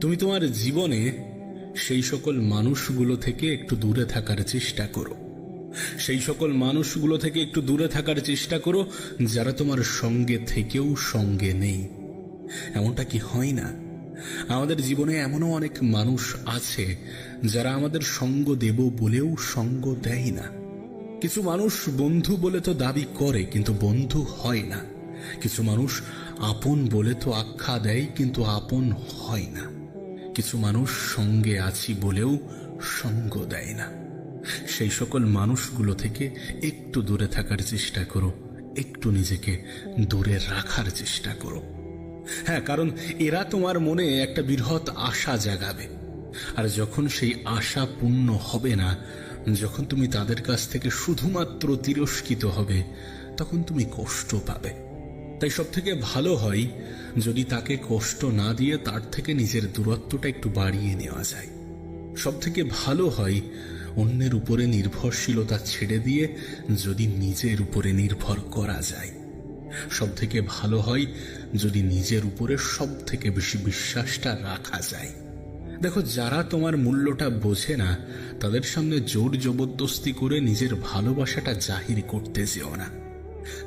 তুমি তোমার জীবনে সেই সকল মানুষগুলো থেকে একটু দূরে থাকার চেষ্টা করো। সেই সকল মানুষগুলো থেকে একটু দূরে থাকার চেষ্টা করো, যারা তোমার সঙ্গে থেকেও সঙ্গে নেই। এমনটা কি হয় না? আমাদের জীবনে এমনও অনেক মানুষ আছে, যারা আমাদের সঙ্গ দেব বলেও সঙ্গ দেয় না। কিছু মানুষ বন্ধু বলে তো দাবি করে, কিন্তু বন্ধু হয় না। কিছু মানুষ আপন বলে তো আখ্যা দেয়, কিন্তু আপন হয় না। কিছু মানুষ সঙ্গে আছি বলেও সঙ্গ দেয় না। সেই সকল মানুষগুলো থেকে একটু দূরে থাকার চেষ্টা করো, একটু নিজেকে দূরে রাখার চেষ্টা করো। হ্যাঁ কারণ এরা তোমার মনে একটা বৃহৎ আশা জাগাবে। আর যখন সেই আশা পূর্ণ হবে না, যখন তুমি তাদের কাছ থেকে শুধুমাত্র তিরস্কৃত হবে, তখন তুমি কষ্ট পাবে। তাই সব থেকে ভালো হয় যদি তাকে কষ্ট না দিয়ে তার থেকে নিজের দূরত্বটা একটু বাড়িয়ে নেওয়া যায়। সব থেকে ভালো হয় অন্যের উপরে নির্ভরশীলতা ছেড়ে দিয়ে যদি নিজের উপরে নির্ভর করা যায়। সব থেকে ভালো হয় যদি নিজের উপরে সব থেকে বেশি বিশ্বাসটা রাখা যায়। দেখো, যারা তোমার মূল্যটা বোঝে না, তাদের সামনে জোর জবরদস্তি করে নিজের ভালোবাসাটা জাহির করতে যেও না।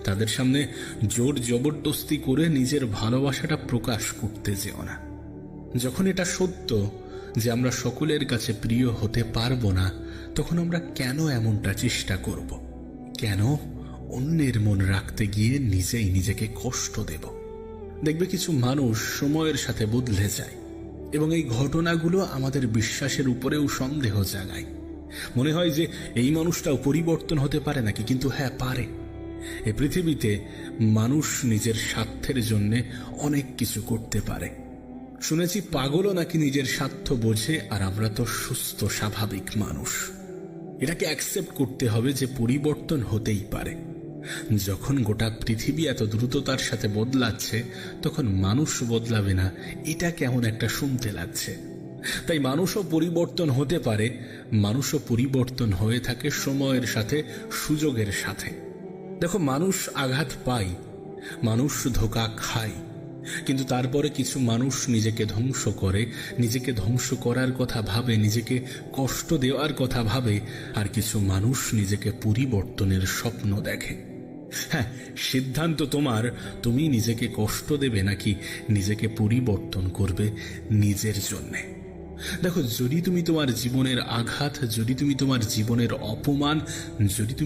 তাদের সামনে জোর জবরদস্তি করে নিজের ভালোবাসাটা প্রকাশ করতে যেও না। যখন এটা সত্য যে আমরা সকলের কাছে প্রিয় হতে পারব না, তখন আমরা কেন এমনটা চেষ্টা করব? কেন অন্যের মন রাখতে গিয়ে নিজেই নিজেকে কষ্ট দেব? দেখবে কিছু মানুষ সময়ের সাথে বদলে যায় এবং এই ঘটনাগুলো আমাদের বিশ্বাসের উপরেও সন্দেহ জাগায়। মনে হয় যে এই মানুষটাও পরিবর্তন হতে পারে নাকি? কিন্তু হ্যাঁ পারে। এ পৃথিবীতে মানুষ নিজের স্বার্থের জন্যে অনেক কিছু করতে পারে। শুনেছি পাগলও নাকি নিজের স্বার্থ বোঝে আর আমরা তো সুস্থ, স্বাভাবিক মানুষ। এটাকে অ্যাকসেপ্ট করতে হবে যে পরিবর্তন হতেই পারে। যখন গোটা পৃথিবী এত দ্রুততার সাথে বদলাচ্ছে, তখন মানুষ বদলাবে না, এটা কেমন একটা শুনতে লাগছে। তাই মানুষও পরিবর্তন হতে পারে, মানুষও পরিবর্তন হয়ে থাকে সময়ের সাথে, সুযোগের সাথে। দেখো, মানুষ আঘাত পায়, মানুষ ধোকা খায়, কিন্তু তারপরে কিছু মানুষ নিজেকে ধ্বংস করে, নিজেকে ধ্বংস করার কথা ভাবে, নিজেকে কষ্ট দেওয়ার কথা ভাবে, আর কিছু মানুষ নিজেকে পরিবর্তনের স্বপ্ন দেখে। হ্যাঁ সিদ্ধান্ত তোমার, তুমি নিজেকে কষ্ট দেবে নাকি নিজেকে পরিবর্তন করবে নিজের জন্যে? দেখো, যদি তুমি তোমার জীবনের আঘাত, যদি তুমি তোমার জীবনের অপমান, যদি তুমি